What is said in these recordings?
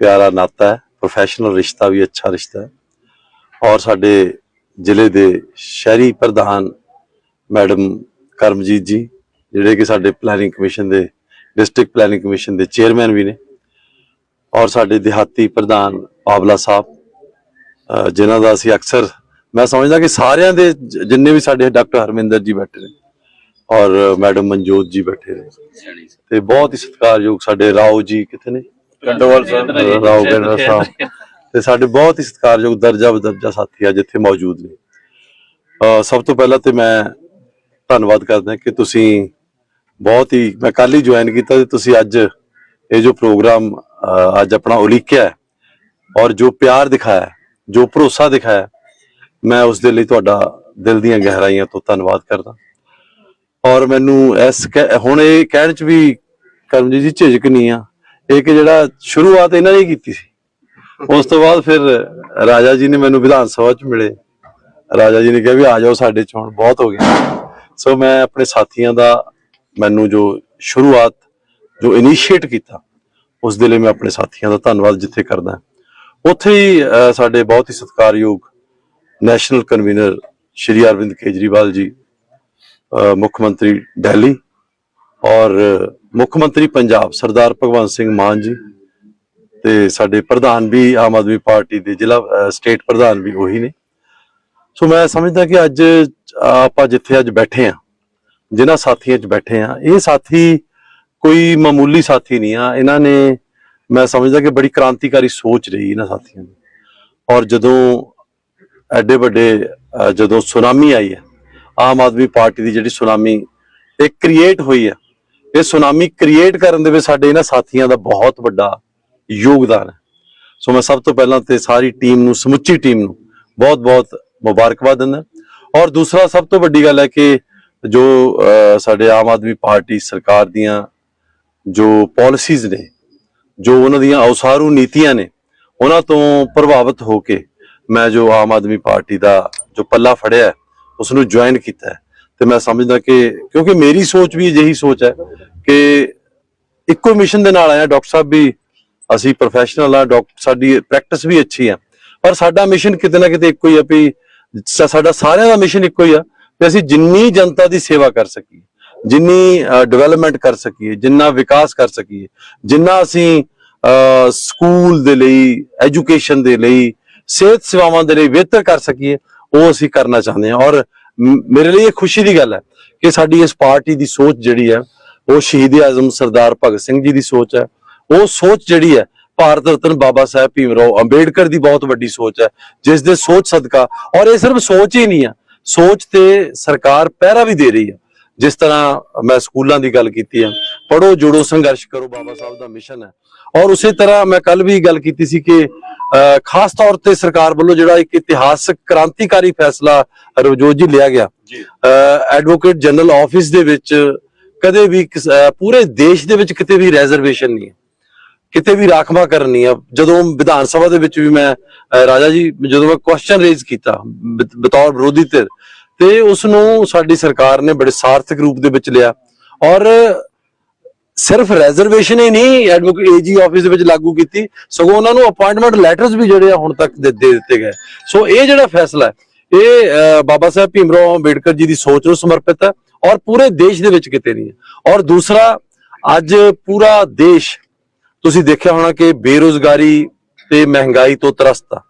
ਪਿਆਰਾ ਨਾਤਾ ਹੈ ਪ੍ਰੋਫੈਸ਼ਨਲ ਰਿਸ਼ਤਾ ਵੀ ਅੱਛਾ ਰਿਸ਼ਤਾ ਹੈ। ਔਰ ਸਾਡੇ ਜ਼ਿਲ੍ਹੇ ਦੇ ਸ਼ਹਿਰੀ ਪ੍ਰਧਾਨ ਮੈਡਮ ਕਰਮਜੀਤ ਜੀ ਜਿਹੜੇ ਕਿ ਸਾਡੇ ਪਲੈਨਿੰਗ ਕਮਿਸ਼ਨ ਦੇ ਡਿਸਟ੍ਰਿਕਟ ਪਲੈਨਿੰਗ ਕਮਿਸ਼ਨ ਦੇ ਚੇਅਰਮੈਨ ਵੀ ਨੇ। ਔਰ ਸਾਡੇ ਦਿਹਾਤੀ ਪ੍ਰਧਾਨ ਪਾਵਲਾ ਸਾਹਿਬ ਜਿਨ੍ਹਾਂ ਦਾ ਅਸੀਂ ਅਕਸਰ ਮੈਂ ਸਮਝਦਾ ਕਿ ਸਾਰਿਆਂ ਦੇ ਜਿੰਨੇ ਵੀ ਸਾਡੇ ਡਾਕਟਰ ਹਰਮਿੰਦਰ ਜੀ ਬੈਠੇ ਨੇ ਔਰ ਮੈਡਮ ਮਨਜੋਤ ਜੀ ਬੈਠੇ ਨੇ। ਤੇ ਬਹੁਤ ਹੀ ਸਤਿਕਾਰਯੋਗ ਸਾਡੇ ਰਾਓ ਜੀ ਕਿੱਥੇ ਨੇ ਕੰਡੋਵਾਲ ਸਾਹਿਬ ਰਾਓ ਗੰਡਾ ਸਾਹਿਬ। ਤੇ ਸਾਡੇ ਬਹੁਤ ਹੀ ਸਤਿਕਾਰਯੋਗ ਦਰਜਾ ਬਦਰਜਾ ਸਾਥੀ ਆ ਜਿੱਥੇ ਮੌਜੂਦ ਨੇ। ਸਭ ਤੋਂ ਪਹਿਲਾਂ ਤੇ ਮੈਂ ਧੰਨਵਾਦ ਕਰਦਾ ਕਿ ਤੁਸੀਂ ਬਹੁਤ ਹੀ ਮੈਂ ਕੱਲ ਹੀ ਜੁਆਇਨ ਕੀਤਾ ਤੇ ਤੁਸੀਂ ਅੱਜ ਇਹ ਜੋ ਪ੍ਰੋਗਰਾਮ ਅੱਜ ਆਪਣਾ ਉਲੀਕਿਆ ਹੈ ਔਰ ਜੋ ਪਿਆਰ ਦਿਖਾਇਆ ਜੋ ਭਰੋਸਾ ਦਿਖਾਇਆ ਮੈਂ ਉਸ ਦੇ ਲਈ ਤੁਹਾਡਾ ਦਿਲ ਦੀਆਂ ਗਹਿਰਾਈਆਂ ਤੋਂ ਧੰਨਵਾਦ ਕਰਦਾ। ਔਰ ਮੈਨੂੰ ਇਸ ਹੁਣ ਇਹ ਕਹਿਣ ਚ ਵੀ ਕਰਮਜੀਤ ਜੀ ਝਿਜਕ ਨਹੀਂ ਆ। ਇਹ ਕਿ ਜਿਹੜਾ ਸ਼ੁਰੂਆਤ ਇਹਨਾਂ ਨੇ ਕੀਤੀ ਸੀ। ਉਸ ਤੋਂ ਬਾਅਦ ਫਿਰ ਰਾਜਾ ਜੀ ਨੇ ਮੈਨੂੰ ਵਿਧਾਨ ਸਭਾ ਚ ਮਿਲੇ। ਰਾਜਾ ਜੀ ਨੇ ਕਿਹਾ ਵੀ ਆ ਜਾਓ ਸਾਡੇ ਚੋਣ ਬਹੁਤ ਹੋ ਗਿਆ। ਸੋ ਮੈਂ ਆਪਣੇ ਸਾਥੀਆਂ ਦਾ ਮੈਨੂੰ ਜੋ ਸ਼ੁਰੂਆਤ, ਜੋ ਇਨੀਸ਼ੀਏਟ ਕੀਤਾ, ਉਸ ਦੇ ਲਈ ਮੈਂ ਆਪਣੇ ਸਾਥੀਆਂ ਦਾ ਧੰਨਵਾਦ ਜਿੱਥੇ ਕਰਦਾ। ਉੱਥੇ ਹੀ ਸਾਡੇ ਬਹੁਤ ਹੀ ਸਤਿਕਾਰਯੋਗ ਨੈਸ਼ਨਲ ਕਨਵੀਨਰ ਸ਼੍ਰੀ ਅਰਵਿੰਦ ਕੇਜਰੀਵਾਲ ਜੀ ਮੁੱਖ ਮੰਤਰੀ ਦਿੱਲੀ ਔਰ ਮੁੱਖ ਮੰਤਰੀ ਪੰਜਾਬ ਸਰਦਾਰ ਭਗਵੰਤ ਸਿੰਘ ਮਾਨ ਜੀ ਤੇ ਸਾਡੇ ਪ੍ਰਧਾਨ ਵੀ ਆਮ ਆਦਮੀ ਪਾਰਟੀ ਦੇ ਜ਼ਿਲ੍ਹਾ ਸਟੇਟ ਪ੍ਰਧਾਨ ਵੀ ਉਹੀ ਨੇ। ਸੋ ਮੈਂ ਸਮਝਦਾ ਕਿ ਅੱਜ ਆਪਾਂ ਜਿੱਥੇ ਅੱਜ ਬੈਠੇ ਆ ਜਿਨ੍ਹਾਂ ਸਾਥੀਆਂ 'ਚ ਬੈਠੇ ਆ ਇਹ ਸਾਥੀ ਕੋਈ ਮਾਮੂਲੀ ਸਾਥੀ ਨਹੀਂ ਆ। ਇਹਨਾਂ ਨੇ ਮੈਂ ਸਮਝਦਾ ਕਿ ਬੜੀ ਕ੍ਰਾਂਤੀਕਾਰੀ ਸੋਚ ਰਹੀ ਇਹਨਾਂ ਸਾਥੀਆਂ ਦੀ। ਔਰ ਜਦੋਂ ਐਡੇ ਵੱਡੇ ਜਦੋਂ ਸੁਨਾਮੀ ਆਈ ਹੈ, ਆਮ ਆਦਮੀ ਪਾਰਟੀ ਦੀ ਜਿਹੜੀ ਸੁਨਾਮੀ, ਇਹ ਕ੍ਰੀਏਟ ਹੋਈ ਹੈ ਇਹ ਸੁਨਾਮੀ ਕ੍ਰੀਏਟ ਕਰਨ ਦੇ ਵਿੱਚ ਸਾਡੇ ਇਹਨਾਂ ਸਾਥੀਆਂ ਦਾ ਬਹੁਤ ਵੱਡਾ ਯੋਗਦਾਨ ਹੈ। ਸੋ ਮੈਂ ਸਭ ਤੋਂ ਪਹਿਲਾਂ ਤੇ ਸਾਰੀ ਟੀਮ ਨੂੰ ਸਮੁੱਚੀ ਟੀਮ ਨੂੰ ਬਹੁਤ-ਬਹੁਤ ਮੁਬਾਰਕਬਾਦ ਦਿੰਦਾ ਔਰ ਦੂਸਰਾ ਸਭ ਤੋਂ ਵੱਡੀ ਗੱਲ ਹੈ ਕਿ ਜੋ ਸਾਡੇ ਆਮ ਆਦਮੀ ਪਾਰਟੀ ਸਰਕਾਰ ਦੀਆਂ ਜੋ ਪਾਲਿਸੀਜ਼ ਨੇ ਜੋ ਉਹਨਾਂ ਦੀਆਂ ਔਸਾਰੂ ਨੀਤੀਆਂ ਨੇ ਉਹਨਾਂ ਤੋਂ ਪ੍ਰਭਾਵਿਤ ਹੋ ਕੇ ਮੈਂ ਜੋ ਆਮ ਆਦਮੀ ਪਾਰਟੀ ਦਾ ਜੋ ਪੱਲਾ ਫੜਿਆ ਹੈ, ਉਸ ਨੂੰ ਜੁਆਇਨ ਕੀਤਾ ਤੇ ਮੈਂ ਸਮਝਦਾ ਕਿ ਕਿਉਂਕਿ ਮੇਰੀ ਸੋਚ ਵੀ ਅਜਿਹੀ ਸੋਚ ਹੈ ਕਿ ਇੱਕੋ ਮਿਸ਼ਨ ਦੇ ਨਾਲ ਆਇਆ, ਡਾਕਟਰ ਸਾਹਿਬ ਵੀ ਅਸੀਂ ਪ੍ਰੋਫੈਸ਼ਨਲ ਆ, ਡਾਕਟਰ, ਸਾਡੀ ਪ੍ਰੈਕਟਿਸ ਵੀ ਅੱਛੀ ਆ। ਪਰ ਸਾਡਾ ਮਿਸ਼ਨ ਕਿਤੇ ਨਾ ਕਿਤੇ ਇੱਕੋ ਹੀ ਆ ਵੀ ਸਾਡਾ ਸਾਰਿਆਂ ਦਾ ਮਿਸ਼ਨ ਇੱਕੋ ਹੀ ਆ ਕਿ ਅਸੀਂ ਜਿੰਨੀ ਜਨਤਾ ਦੀ ਸੇਵਾ ਕਰ ਸਕੀਏ, ਜਿੰਨੀ ਡਿਵੈਲਪਮੈਂਟ ਕਰ ਸਕੀਏ, ਜਿੰਨਾ ਵਿਕਾਸ ਕਰ ਸਕੀਏ, ਜਿੰਨਾ ਅਸੀਂ ਸਕੂਲ ਦੇ ਲਈ ਐਜੂਕੇਸ਼ਨ ਦੇ ਲਈ, ਸਿਹਤ ਸੇਵਾਵਾਂ ਦੇ ਲਈ ਬਿਹਤਰ ਕਰ ਸਕੀਏ, ਉਹ ਅਸੀਂ ਕਰਨਾ ਚਾਹੁੰਦੇ ਹਾਂ। ਔਰ ਮੇਰੇ ਲਈ ਇਹ ਖੁਸ਼ੀ ਦੀ ਗੱਲ ਹੈ ਕਿ ਸਾਡੀ ਇਸ ਪਾਰਟੀ ਦੀ ਸੋਚ ਜਿਹੜੀ ਹੈ, ਉਹ ਸ਼ਹੀਦ ਆਜ਼ਮ ਸਰਦਾਰ ਭਗਤ ਸਿੰਘ ਜੀ ਦੀ ਸੋਚ ਹੈ। ਉਹ ਸੋਚ ਜਿਹੜੀ ਹੈ, ਭਾਰਤ ਰਤਨ ਬਾਬਾ ਸਾਹਿਬ ਭੀਮ ਰਾਓ ਅੰਬੇਡਕਰ ਦੀ ਬਹੁਤ ਵੱਡੀ ਸੋਚ ਹੈ, ਜਿਸ ਦੇ ਸੋਚ ਸਦਕਾ, ਔਰ ਇਹ ਸਿਰਫ ਸੋਚ ਹੀ ਨਹੀਂ ਆ ਸੋਚ ਤੇ ਸਰਕਾਰ ਪਹਿਰਾ ਵੀ ਦੇ ਰਹੀ ਹੈ। ਜਿਸ ਤਰ੍ਹਾਂ ਮੈਂ ਸਕੂਲਾਂ ਦੀ ਗੱਲ ਕੀਤੀ ਹੈ ਪੜੋ ਜੁੜੋ, ਸੰਘਰਸ਼ ਕਰੋ, ਬਾਬਾ ਸਾਹਿਬ ਦਾ ਮਿਸ਼ਨ ਹੈ। ਔਰ ਉਸੇ ਤਰ੍ਹਾਂ ਮੈਂ ਕੱਲ ਵੀ ਗੱਲ ਕੀਤੀ ਸੀ ਕਿ ਖਾਸ ਤੌਰ ਤੇ ਸਰਕਾਰ ਵੱਲੋਂ ਜਿਹੜਾ ਇੱਕ ਇਤਿਹਾਸਕ ਕ੍ਰਾਂਤੀਕਾਰੀ ਫੈਸਲਾ ਰਵਜੋਤ ਜੀ ਲਿਆ ਗਿਆ। ਜੀ। ਐਡਵੋਕੇਟ ਜਨਰਲ ਆਫਿਸ ਦੇ ਵਿੱਚ ਕਦੇ ਵੀ ਪੂਰੇ ਦੇਸ਼ ਦੇ ਵਿੱਚ ਕਿਤੇ ਵੀ ਰੈਜ਼ਰਵੇਸ਼ਨ ਨਹੀਂ ਹੈ। ਕਿਤੇ ਵੀ ਰਾਖਵਾ ਕਰਨੀ ਆ ਜਦੋਂ ਵਿਧਾਨ ਸਭਾ ਦੇ ਵਿੱਚ ਵੀ ਮੈਂ ਰਾਜਾ ਜੀ ਜਦੋਂ ਮੈਂ ਕੁਐਸਚਨ ਰੇਜ਼ ਕੀਤਾ ਬਤੌਰ ਵਿਰੋਧੀ ਧਿਰ ਤੇ ਉਸ ਨੂੰ ਸਾਡੀ ਸਰਕਾਰ ਨੇ ਬੜੇ ਸਾਰਥਕ ਰੂਪ ਦੇ ਵਿੱਚ ਲਿਆ। ਔਰ ਸਿਰਫ ਰੈਜ਼ਰਵੇਸ਼ਨ ਹੀ ਨਹੀਂ ਐਡਵੋਕੇਟ ਏਜੀ ਆਫਿਸ ਦੇ ਵਿੱਚ ਲਾਗੂ ਕੀਤੀ, ਸਗੋਂ ਉਹਨਾਂ ਨੂੰ ਅਪਾਇੰਟਮੈਂਟ ਲੈਟਰਸ ਵੀ ਜਿਹੜੇ ਆ ਹੁਣ ਤੱਕ ਦੇ ਦਿੱਤੇ ਗਏ। ਸੋ ਇਹ ਜਿਹੜਾ ਫੈਸਲਾ ਇਹ ਬਾਬਾ ਸਾਹਿਬ ਭੀਮਰਾਓ ਅੰਬੇਡਕਰ ਜੀ ਦੀ ਸੋਚ ਨੂੰ ਸਮਰਪਿਤ ਹੈ ਔਰ ਪੂਰੇ ਦੇਸ਼ ਦੇ ਵਿੱਚ ਕਿਤੇ ਨਹੀਂ ਹੈ। ਔਰ ਦੂਸਰਾ, ਅੱਜ ਪੂਰਾ ਦੇਸ਼, ਤੁਸੀਂ ਦੇਖਿਆ ਹੋਣਾ ਕਿ ਬੇਰੋਜ਼ਗਾਰੀ ਤੇ ਮਹਿੰਗਾਈ ਤੋਂ ਤਰਸਤ। ਆ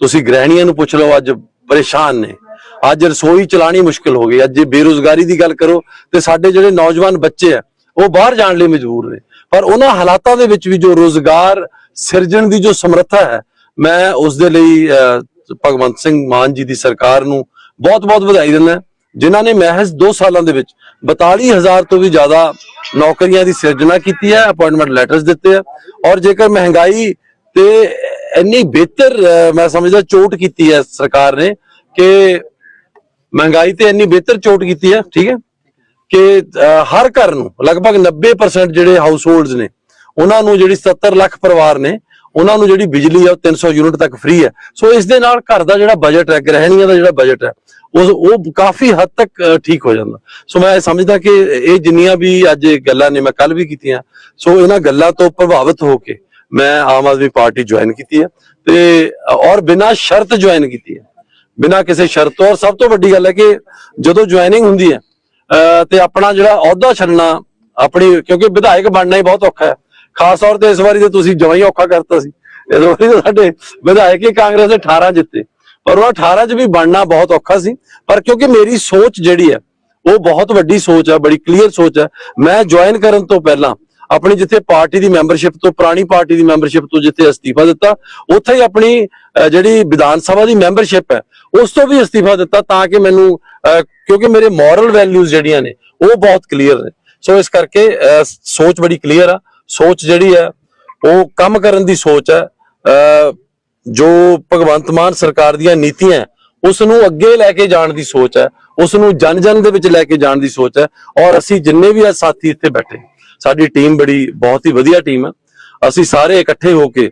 ਤੁਸੀਂ ਗ੍ਰਹਿਣੀਆਂ ਨੂੰ ਪੁੱਛ ਲਓ, ਅੱਜ ਪਰੇਸ਼ਾਨ ਨੇ। ਅੱਜ ਰਸੋਈ ਚਲਾਣੀ ਮੁਸ਼ਕਲ ਹੋ ਗਈ। ਅੱਜ ਜੇ ਬੇਰੋਜ਼ਗਾਰੀ ਦੀ ਗੱਲ ਕਰੋ, ਤੇ ਸਾਡੇ ਜਿਹੜੇ ਨੌਜਵਾਨ ਬੱਚੇ ਆ ਉਹ ਬਾਹਰ ਜਾਣ ਲਈ ਮਜਬੂਰ ਨੇ। ਪਰ ਉਹਨਾਂ ਹਾਲਾਤਾਂ ਦੇ ਵਿੱਚ ਵੀ ਜੋ ਰੋਜ਼ਗਾਰ ਸਿਰਜਣ ਦੀ ਜੋ ਸਮਰੱਥਾ ਹੈ, ਮੈਂ ਉਸ ਦੇ ਲਈ ਭਗਵੰਤ ਸਿੰਘ ਮਾਨ ਜੀ ਦੀ ਸਰਕਾਰ ਨੂੰ ਬਹੁਤ-ਬਹੁਤ ਵਧਾਈ ਦਿੰਦਾ ਜਿਨ੍ਹਾਂ ਨੇ ਮਹਿਜ਼ 2 ਸਾਲਾਂ ਦੇ ਵਿੱਚ 42000 ਤੋਂ ਵੀ ਜ਼ਿਆਦਾ ਨੌਕਰੀਆਂ ਦੀ ਸਿਰਜਣਾ ਕੀਤੀ ਹੈ ਅਪਾਇੰਟਮੈਂਟ ਲੈਟਰਸ ਦਿੱਤੇ ਆ, ਔਰ ਜੇਕਰ ਮਹਿੰਗਾਈ ਤੇ ਇੰਨੀ ਬਿਹਤਰ ਮੈਂ ਸਮਝਦਾ ਚੋਟ ਕੀਤੀ ਹੈ ਸਰਕਾਰ ਨੇ ਕਿ ਮਹਿੰਗਾਈ ਤੇ ਇੰਨੀ ਬਿਹਤਰ ਚੋਟ ਕੀਤੀ ਹੈ, ਠੀਕ ਹੈ? ਕਿ ਹਰ ਘਰ ਨੂੰ ਲਗਭਗ 90% ਜਿਹੜੇ ਹਾਊਸ ਹੋਲਡਸ ਨੇ, ਉਹਨਾਂ ਨੂੰ ਜਿਹੜੀ 77 ਲੱਖ ਪਰਿਵਾਰ ਨੇ, ਉਹਨਾਂ ਨੂੰ ਜਿਹੜੀ ਬਿਜਲੀ ਹੈ ਉਹ 300 ਯੂਨਿਟ ਤੱਕ ਫ੍ਰੀ ਹੈ। ਸੋ ਇਸ ਦੇ ਨਾਲ ਘਰ ਦਾ ਜਿਹੜਾ ਬਜਟ ਹੈ, ਗ੍ਰਹਿਣੀਆਂ ਦਾ ਜਿਹੜਾ ਬਜਟ ਹੈ ਉਹ ਉਹ ਕਾਫੀ ਹੱਦ ਤੱਕ ਠੀਕ ਹੋ ਜਾਂਦਾ। ਸੋ ਮੈਂ ਸਮਝਦਾ ਕਿ ਇਹ ਜਿੰਨੀਆਂ ਵੀ ਅੱਜ ਗੱਲਾਂ ਨੇ, ਮੈਂ ਕੱਲ ਵੀ ਕੀਤੀਆਂ। ਸੋ ਇਹਨਾਂ ਗੱਲਾਂ ਤੋਂ ਪ੍ਰਭਾਵਿਤ ਹੋ ਕੇ ਮੈਂ ਆਮ ਆਦਮੀ ਪਾਰਟੀ ਜੁਆਇਨ ਕੀਤੀ ਹੈ ਤੇ, ਔਰ ਬਿਨਾਂ ਸ਼ਰਤ ਜੁਆਇਨ ਕੀਤੀ ਹੈ। ਬਿਨਾਂ ਕਿਸੇ ਸ਼ਰਤ ਤੋਂ, ਔਰ ਸਭ ਤੋਂ ਵੱਡੀ ਗੱਲ ਹੈ ਕਿ ਜਦੋਂ ਜੁਆਇਨਿੰਗ ਹੁੰਦੀ ਹੈ ਤੇ ਆਪਣਾ ਜਿਹੜਾ ਅਹੁਦਾ ਛੱਡਣਾ ਆਪਣੀ, ਕਿਉਂਕਿ ਵਿਧਾਇਕ ਬਣਨਾ ਹੀ ਬਹੁਤ ਔਖਾ ਹੈ। ਖਾਸ ਤੌਰ ਤੇ ਇਸ ਵਾਰੀ ਤੇ ਤੁਸੀਂ ਜਮਾਂ ਹੀ ਔਖਾ ਕਰਤਾ ਸੀ। ਇਸ ਵਾਰੀ ਤਾਂ ਸਾਡੇ ਵਿਧਾਇਕ ਹੀ ਕਾਂਗਰਸ ਦੇ 18 ਜਿੱਤੇ। ਪਰ ਉਹ 18 ਚ ਵੀ ਬਣਨਾ ਬਹੁਤ ਔਖਾ ਸੀ। ਪਰ ਕਿਉਂਕਿ ਮੇਰੀ ਸੋਚ ਜਿਹੜੀ ਹੈ, ਉਹ ਬਹੁਤ ਵੱਡੀ ਸੋਚ ਹੈ, ਬੜੀ ਕਲੀਅਰ ਸੋਚ ਹੈ। ਮੈਂ ਜੁਆਇਨ ਕਰਨ ਤੋਂ ਪਹਿਲਾਂ ਆਪਣੀ ਜਿੱਥੇ ਪਾਰਟੀ ਦੀ ਮੈਂਬਰਸ਼ਿਪ ਤੋਂ ਪੁਰਾਣੀ ਪਾਰਟੀ ਦੀ ਮੈਂਬਰਸ਼ਿਪ ਤੋਂ ਜਿੱਥੇ ਅਸਤੀਫਾ ਦਿੱਤਾ ਉੱਥੇ ਹੀ ਆਪਣੀ ਜਿਹੜੀ ਵਿਧਾਨ ਸਭਾ ਦੀ ਮੈਂਬਰਸ਼ਿਪ ਹੈ ਉਸ ਤੋਂ ਵੀ ਅਸਤੀਫਾ ਦਿੱਤਾ ਤਾਂ ਕਿ ਮੈਨੂੰ ਕਿਉਂਕਿ ਮੇਰੇ ਮੋਰਲ ਵੈਲਿਊਜ਼ ਜਿਹੜੀਆਂ ਨੇ ਉਹ ਬਹੁਤ ਕਲੀਅਰ ਨੇ। ਸੋ ਇਸ ਕਰਕੇ ਸੋਚ ਬੜੀ ਕਲੀਅਰ ਆ। ਸੋਚ ਜਿਹੜੀ ਹੈ ਉਹ ਕੰਮ ਕਰਨ ਦੀ ਸੋਚ ਹੈ। ਜੋ ਭਗਵੰਤ ਮਾਨ ਸਰਕਾਰ ਦੀਆਂ ਨੀਤੀਆਂ ਹੈ, ਉਸ ਨੂੰ ਅੱਗੇ ਲੈ ਕੇ ਜਾਣ ਦੀ ਸੋਚ ਹੈ ਉਸ ਨੂੰ ਜਨ ਜਨ ਦੇ ਵਿੱਚ ਲੈ ਕੇ ਜਾਣ ਦੀ ਸੋਚ ਹੈ ਔਰ ਅਸੀਂ ਜਿੰਨੇ ਵੀ ਆ ਸਾਥੀ ਇੱਥੇ ਬੈਠੇ। ਸਾਡੀ ਟੀਮ ਬੜੀ, ਬਹੁਤ ਹੀ ਵਧੀਆ ਟੀਮ ਹੈ। ਅਸੀਂ ਸਾਰੇ ਇਕੱਠੇ ਹੋ ਕੇ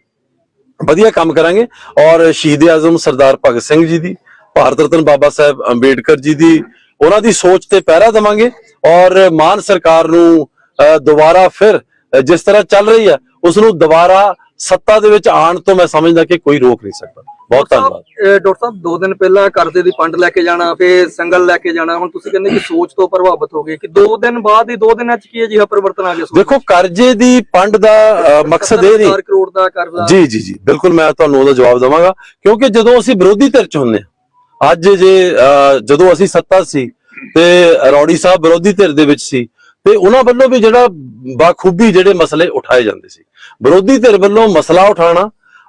ਵਧੀਆ ਕੰਮ ਕਰਾਂਗੇ। ਔਰ ਸ਼ਹੀਦ ਆਜ਼ਮ ਸਰਦਾਰ ਭਗਤ ਸਿੰਘ ਜੀ ਦੀ, ਭਾਰਤ ਰਤਨ ਬਾਬਾ ਸਾਹਿਬ ਅੰਬੇਡਕਰ ਜੀ ਦੀ, ਉਹਨਾਂ ਦੀ ਸੋਚ ਤੇ ਪਹਿਰਾ ਦੇਵਾਂਗੇ। ਔਰ ਮਾਨ ਸਰਕਾਰ ਨੂੰ ਦੁਬਾਰਾ ਫਿਰ ਜਿਸ ਤਰ੍ਹਾਂ ਚੱਲ ਰਹੀ ਹੈ ਉਸ ਨੂੰ ਦੁਬਾਰਾ ਸੱਤਾ ਦੇ ਵਿੱਚ ਆਉਣ ਤੋਂ ਮੈਂ ਸਮਝਦਾ ਕਿ ਕੋਈ ਰੋਕ ਨਹੀਂ ਸਕਦਾ। ਬਹੁਤ ਧੰਨਵਾਦ। ਡਾਕਟਰ ਸਾਹਿਬ ਦੋ ਦਿਨ ਪਹਿਲਾਂ ਕਰਜ਼ੇ ਦੀ ਫੰਡ ਲੈ ਕੇ ਜਾਣਾ ਫਿਰ ਸੰਗਲ ਲੈ ਕੇ ਜਾਣਾ ਹੁਣ ਤੁਸੀਂ ਕਹਿੰਦੇ ਕਿ ਸੋਚ ਤੋਂ ਪ੍ਰਭਾਵਿਤ ਹੋ ਗਏ ਕਿ ਦੋ ਦਿਨ ਬਾਅਦ ਹੀ ਦੋ ਦਿਨਾਂ ਚ ਕੀ ਅਜਿਹਾ ਪਰਿਵਰਤਨ ਆ ਗਿਆ ਦੇਖੋ ਕਰਜ਼ੇ ਦੀ ਪੰਡ ਦਾ ਮਕਸਦ ਇਹ ਨਹੀਂ। 70 ਕਰੋੜ ਦਾ ਕਰਜ਼ਾ। ਜੀ ਜੀ ਜੀ ਬਿਲਕੁਲ ਮੈਂ ਤੁਹਾਨੂੰ ਉਹਦਾ ਜਵਾਬ ਦਵਾਂਗਾ ਕਿਉਂਕਿ ਜਦੋਂ ਅਸੀਂ ਵਿਰੋਧੀ ਧਿਰ ਚ ਹੁੰਨੇ ਹਾਂ, ਅੱਜ ਜੇ ਜਦੋਂ ਅਸੀਂ ਸੱਤਾ ਸੀ ਤੇ ਰੌੜੀ ਸਾਹਿਬ ਵਿਰੋਧੀ ਧਿਰ ਦੇ ਵਿੱਚ ਸੀ ਤੇ ਉਹਨਾਂ ਵੱਲੋਂ ਵੀ ਜਿਹੜਾ ਬਾਖੂਬੀ ਜਿਹੜੇ ਮਸਲੇ ਉਠਾਏ ਜਾਂਦੇ ਸੀ। ਵਿਰੋਧੀ ਧਿਰ ਵੱਲੋਂ ਮਸਲਾ ਉਠਾਉਣਾ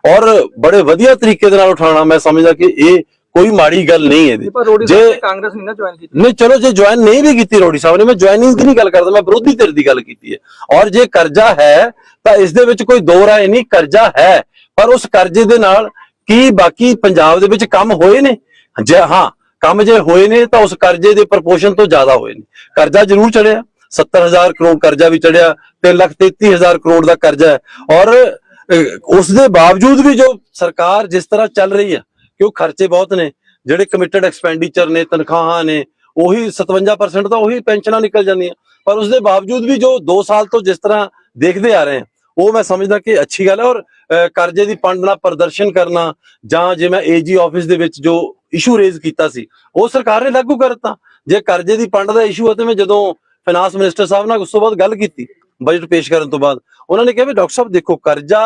ਔਰ ਬੜੇ ਵਧੀਆ ਤਰੀਕੇ ਦੇ ਨਾਲ ਉਠਾਉਣਾ ਮੈਂ ਸਮਝਦਾ ਕਿ ਇਹ ਕੋਈ ਮਾੜੀ ਗੱਲ ਨਹੀਂ ਹੈ ਜੇ- ਕਾਂਗਰਸ ਨਹੀਂ ਨਾ ਜੁਆਇਨ ਕੀਤੀ। ਨਹੀਂ ਚਲੋ ਜੇ ਜੁਆਇਨ ਨਹੀਂ ਵੀ ਕੀਤੀ ਰੋੜੀ ਸਾਹਿਬ ਨੇ ਮੈਂ ਜੁਆਇਨਿੰਗ ਦੀ ਨਹੀਂ ਗੱਲ ਕਰਦਾ ਮੈਂ ਵਿਰੋਧੀ ਧਿਰ ਦੀ ਗੱਲ ਕੀਤੀ ਹੈ। ਔਰ ਜੇ ਕਰਜ਼ਾ ਹੈ ਤਾਂ ਇਸ ਦੇ ਵਿੱਚ ਕੋਈ ਦੋ ਰਾਏ ਨਹੀਂ ਕਰਜ਼ਾ ਹੈ। ਪਰ ਉਸ ਕਰਜ਼ੇ ਦੇ ਨਾਲ ਕੀ ਬਾਕੀ ਪੰਜਾਬ ਦੇ ਵਿੱਚ ਕੰਮ ਹੋਏ ਨੇ? ਜੇ ਹਾਂ ਕੰਮ ਜੇ ਹੋਏ ਨੇ ਤਾਂ ਉਸ ਕਰਜ਼ੇ ਦੇ ਪ੍ਰਪੋਰਸ਼ਨ ਤੋਂ ਜ਼ਿਆਦਾ ਹੋਏ ਨੇ। ਕਰਜ਼ਾ ਜ਼ਰੂਰ ਚੜਿਆ। 70000 ਕਰੋੜ ਕਰਜ਼ਾ ਵੀ ਚੜਿਆ। 333000 ਕਰੋੜ ਦਾ ਕਰਜ਼ਾ ਹੈ। ਔਰ ਉਸ ਦੇ ਬਾਵਜੂਦ ਵੀ ਜੋ ਸਰਕਾਰ ਜਿਸ ਤਰ੍ਹਾਂ ਚੱਲ ਰਹੀ ਹੈ ਕਿ ਉਹ ਖਰਚੇ ਬਹੁਤ ਨੇ, ਜਿਹੜੇ ਕਮਿਟਡ ਐਕਸਪੈਂਡੀਚਰ ਨੇ, ਤਨਖਾਹਾਂ ਨੇ, ਉਹੀ 57% ਤਾਂ ਉਹੀ ਪੈਨਸ਼ਨਾਂ ਨਿਕਲ ਜਾਂਦੀਆਂ। ਪਰ ਉਸ ਦੇ ਬਾਵਜੂਦ ਵੀ ਜੋ 2 ਸਾਲ ਤੋਂ ਜਿਸ ਤਰ੍ਹਾਂ ਦੇਖਦੇ ਆ ਰਹੇ ਹਾਂ ਉਹ ਮੈਂ ਸਮਝਦਾ ਕਿ ਅੱਛੀ ਗੱਲ ਹੈ ਔਰ ਕਰਜ਼ੇ ਦੀ ਪੰਡ ਨਾਲ ਪ੍ਰਦਰਸ਼ਨ ਕਰਨਾ ਜਾਂ ਜੇ ਮੈਂ ਏਜੀ ਆਫਿਸ ਦੇ ਵਿੱਚ ਜੋ ਇਸ਼ੂ ਰੇਜ਼ ਕੀਤਾ ਸੀ, ਉਹ ਸਰਕਾਰ ਨੇ ਲਾਗੂ ਕਰਤਾ। ਜੇ ਕਰਜ਼ੇ ਦੀ ਪੰਡ ਦਾ ਇਸ਼ੂ ਹੈ ਤੇ ਮੈਂ ਜਦੋਂ ਫਾਈਨਾਂਸ ਮਿਨਿਸਟਰ ਸਾਹਿਬ ਨਾਲ ਉਸ ਤੋਂ ਬਾਅਦ ਗੱਲ ਕੀਤੀ ਬਜਟ ਪੇਸ਼ ਕਰਨ ਤੋਂ ਬਾਅਦ। ਉਹਨਾਂ ਨੇ ਕਿਹਾ ਵੀ ਡਾਕਟਰ ਸਾਹਿਬ ਦੇਖੋ ਕਰਜ਼ਾ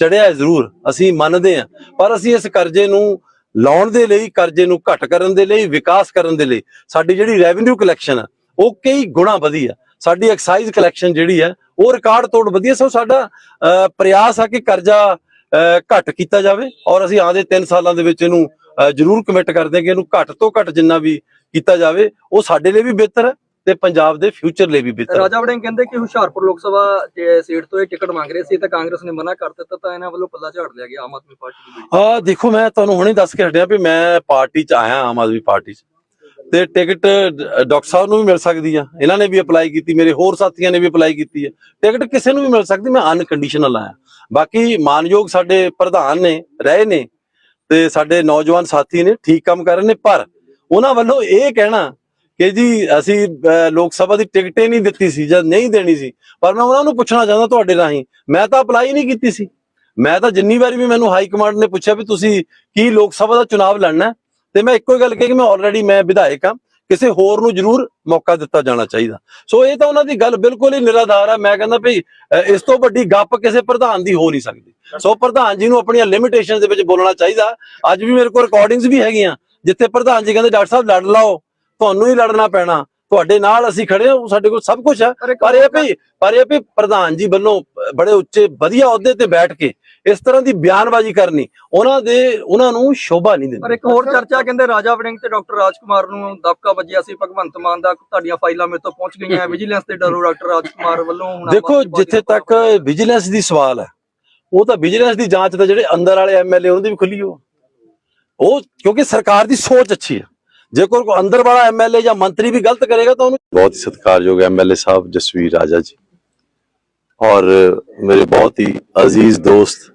ਚੜਿਆ ਹੈ ਜ਼ਰੂਰ ਅਸੀਂ ਮੰਨਦੇ ਹਾਂ ਪਰ ਅਸੀਂ ਇਸ ਕਰਜ਼ੇ ਨੂੰ ਲਾਉਣ ਦੇ ਲਈ ਕਰਜ਼ੇ ਨੂੰ ਘਟ ਕਰਨ ਦੇ ਲਈ ਵਿਕਾਸ ਕਰਨ ਦੇ ਲਈ ਸਾਡੀ ਜਿਹੜੀ ਰੈਵਨਿਊ ਕਲੈਕਸ਼ਨ ਹੈ ਉਹ ਕਈ ਗੁਣਾ ਵਧੀ ਆ। ਸਾਡੀ ਐਕਸਾਈਜ਼ ਕਲੈਕਸ਼ਨ ਜਿਹੜੀ ਹੈ ਉਹ ਰਿਕਾਰਡ ਤੋੜ ਵਧੀਆ ਸੋ ਸਾਡਾ ਪ੍ਰਯਾਸ ਆ ਕਿ ਕਰਜ਼ਾ ਅਹ, ਘੱਟ ਕੀਤਾ ਜਾਵੇ ਔਰ ਅਸੀਂ ਆਦੇ 3 ਸਾਲਾਂ ਦੇ ਵਿੱਚ ਇਹਨੂੰ ਜ਼ਰੂਰ ਕਮਿਟ ਕਰਦੇ ਹਾਂ ਕਿ ਇਹਨੂੰ ਘੱਟ ਤੋਂ ਘੱਟ ਜਿੰਨਾ ਵੀ ਕੀਤਾ ਜਾਵੇ ਉਹ ਸਾਡੇ ਲਈ ਵੀ ਬਿਹਤਰ ਹੈ। ਤੇ ਪੰਜਾਬ ਦੇ ਫਿਊਚਰ ਲਈ ਵੀ ਬਿਹਤਰ ਰਾਜਾ ਵੜਿੰਗ ਕਹਿੰਦੇ ਕਿ ਹੁਸ਼ਿਆਰਪੁਰ ਲੋਕ ਸਭਾ ਸੀਟ ਤੋਂ ਇਹ ਟਿਕਟ ਮੰਗ ਰਹੇ ਸੀ ਤਾਂ ਕਾਂਗਰਸ ਨੇ ਮਨਾ ਕਰ ਦਿੱਤਾ ਤਾਂ ਇਹਨਾਂ ਵੱਲੋਂ ਪੱਲਾ ਝਾੜ ਲਿਆ ਗਿਆ ਆਮ ਆਦਮੀ ਪਾਰਟੀ ਦੀ ਆ ਦੇਖੋ ਮੈਂ ਤੁਹਾਨੂੰ ਹੁਣੇ ਦੱਸ ਕੇ ਹਟਿਆ ਵੀ ਮੈਂ ਪਾਰਟੀ ਚ ਆਇਆ ਆਮ ਆਦਮੀ ਪਾਰਟੀ ਚ। ਤੇ ਟਿਕਟ ਡਾਕਟਰ ਸਾਹਿਬ ਨੂੰ ਵੀ ਮਿਲ ਸਕਦੀ ਆ ਇਹਨਾਂ ਨੇ ਵੀ ਅਪਲਾਈ ਕੀਤੀ ਮੇਰੇ ਹੋਰ ਸਾਥੀਆਂ ਨੇ ਵੀ ਅਪਲਾਈ ਕੀਤੀ ਹੈ ਟਿਕਟ ਕਿਸੇ ਨੂੰ ਵੀ ਮਿਲ ਸਕਦੀ ਮੈਂ ਅਨਕੰਡੀਸ਼ਨਲ ਆਇਆ। ਬਾਕੀ ਮਾਨਯੋਗ ਸਾਡੇ ਪ੍ਰਧਾਨ ਨੇ ਰਹੇ ਨੇ ਤੇ ਸਾਡੇ ਨੌਜਵਾਨ ਸਾਥੀ ਨੇ ਠੀਕ ਕੰਮ ਕਰ ਰਹੇ ਨੇ ਪਰ ਉਹਨਾਂ ਵੱਲੋਂ ਇਹ ਕਹਿਣਾ ਕਿ ਜੀ ਅਸੀਂ ਲੋਕ ਸਭਾ ਦੀ ਟਿਕਟ ਹੀ ਨਹੀਂ ਦਿੱਤੀ ਸੀ ਜਾਂ ਨਹੀਂ ਦੇਣੀ ਸੀ, ਪਰ ਮੈਂ ਉਹਨਾਂ ਨੂੰ ਪੁੱਛਣਾ ਚਾਹੁੰਦਾ ਤੁਹਾਡੇ ਰਾਹੀਂ, ਮੈਂ ਤਾਂ ਅਪਲਾਈ ਨਹੀਂ ਕੀਤੀ ਸੀ। ਮੈਂ ਤਾਂ ਜਿੰਨੀ ਵਾਰੀ ਵੀ ਮੈਨੂੰ ਹਾਈ ਕਮਾਂਡ ਨੇ ਪੁੱਛਿਆ ਵੀ ਤੁਸੀਂ ਕੀ ਲੋਕ ਸਭਾ ਦਾ ਚੁਣਾਵ ਲੜਨਾ ਤੇ ਮੈਂ ਇੱਕੋ ਹੀ ਗੱਲ ਕਹੀ ਕਿ ਮੈਂ ਆਲਰੇਡੀ ਮੈਂ ਵਿਧਾਇਕ ਹਾਂ, ਕਿਸੇ ਹੋਰ ਨੂੰ ਜ਼ਰੂਰ ਮੌਕਾ ਦਿੱਤਾ ਜਾਣਾ ਚਾਹੀਦਾ। ਸੋ ਇਹ ਤਾਂ ਉਹਨਾਂ ਦੀ ਗੱਲ ਬਿਲਕੁਲ ਹੀ ਨਿਰਾਧਾਰ ਆ ਮੈਂ ਕਹਿੰਦਾ ਭਈ ਇਸ ਤੋਂ ਵੱਡੀ ਗੱਪ ਕਿਸੇ ਪ੍ਰਧਾਨ ਦੀ ਹੋ ਨਹੀਂ ਸਕਦੀ। ਸੋ ਪ੍ਰਧਾਨ ਜੀ ਨੂੰ ਆਪਣੀਆਂ ਲਿਮਿਟੇਸ਼ਨਸ ਦੇ ਵਿੱਚ ਬੋਲਣਾ ਚਾਹੀਦਾ। ਅੱਜ ਵੀ ਮੇਰੇ ਕੋਲ ਰਿਕਾਰਡਿੰਗਸ ਵੀ ਹੈਗੀਆਂ, ਜਿੱਥੇ ਪ੍ਰਧਾਨ ਜੀ ਕਹਿੰਦੇ, ਡਾਕਟਰ ਸਾਹਿਬ, ਲੜ ਲਾਓ। ਤੁਹਾਨੂੰ ਹੀ ਲੜਨਾ ਪੈਣਾ। ਤੁਹਾਡੇ ਨਾਲ ਅਸੀਂ ਖੜੇ ਹਾਂ ਸਾਡੇ ਕੋਲ ਸਭ ਕੁਝ ਹੈ। ਪਰ ਪਰ ਇਹ ਵੀ ਪਰ ਇਹ ਵੀ ਪ੍ਰਧਾਨ ਜੀ ਵੱਲੋਂ ਬੜੇ ਉੱਚੇ ਵਧੀਆ ਅਹੁਦੇ ਤੇ ਬੈਠ ਕੇ ਇਸ ਤਰ੍ਹਾਂ ਦੀ ਬਿਆਨਬਾਜ਼ੀ ਕਰਨੀ ਉਹਨਾਂ ਦੇ ਉਹਨਾਂ ਨੂੰ ਸ਼ੋਭਾ ਨਹੀਂ ਪਰ ਦਿੰਦੀ ਇੱਕ ਹੋਰ ਚਰਚਾ ਕਹਿੰਦੇ ਰਾਜਾ ਵੜਿੰਗ ਤੇ ਡਾਕਟਰ ਰਾਜਕੁਮਾਰ ਨੂੰ ਦਬਕਾ ਵੱਜਿਆ ਸੀ ਭਗਵੰਤ ਮਾਨ ਦਾ ਤੁਹਾਡੀਆਂ ਫਾਈਲਾਂ ਮੇਰੇ ਤੋਂ ਪਹੁੰਚ ਗਈਆਂ ਵਿਜੀਲੈਂਸ ਦੇ ਡਰੋ ਡਾਕਟਰ ਰਾਜਕੁਮਾਰ ਵੱਲੋਂ ਦੇਖੋ ਜਿੱਥੇ ਤੱਕ ਵਿਜੀਲੈਂਸ ਦੀ ਸਵਾਲ ਹੈ ਉਹ ਤਾਂ ਵਿਜੀਲੈਂਸ ਦੀ ਜਾਂਚ ਤਾਂ ਜਿਹੜੇ ਅੰਦਰ ਵਾਲੇ ਐਮਐਲਏ ਉਹਨਾਂ ਦੀ ਵੀ ਖੁੱਲੀ ਹੋ ਉਹ ਕਿਉਂਕਿ ਸਰਕਾਰ ਦੀ ਸੋਚ ਅੱਛੀ ਹੈ। ਜੇ ਕੋਈ ਅੰਦਰ ਵਾਲਾ ਐਮਐਲਏ ਜਾਂ ਮੰਤਰੀ ਵੀ ਗਲਤ ਕਰੇਗਾ ਤਾਂ ਉਹਨੂੰ ਬਹੁਤ ਹੀ ਸਤਿਕਾਰਯੋਗ ਐਮਐਲਏ ਸਾਹਿਬ ਜਸਵੀਰ ਰਾਜਾ ਜੀ। ਔਰ ਮੇਰੇ ਬਹੁਤ ਹੀ ਅਜ਼ੀਜ਼ ਦੋਸਤ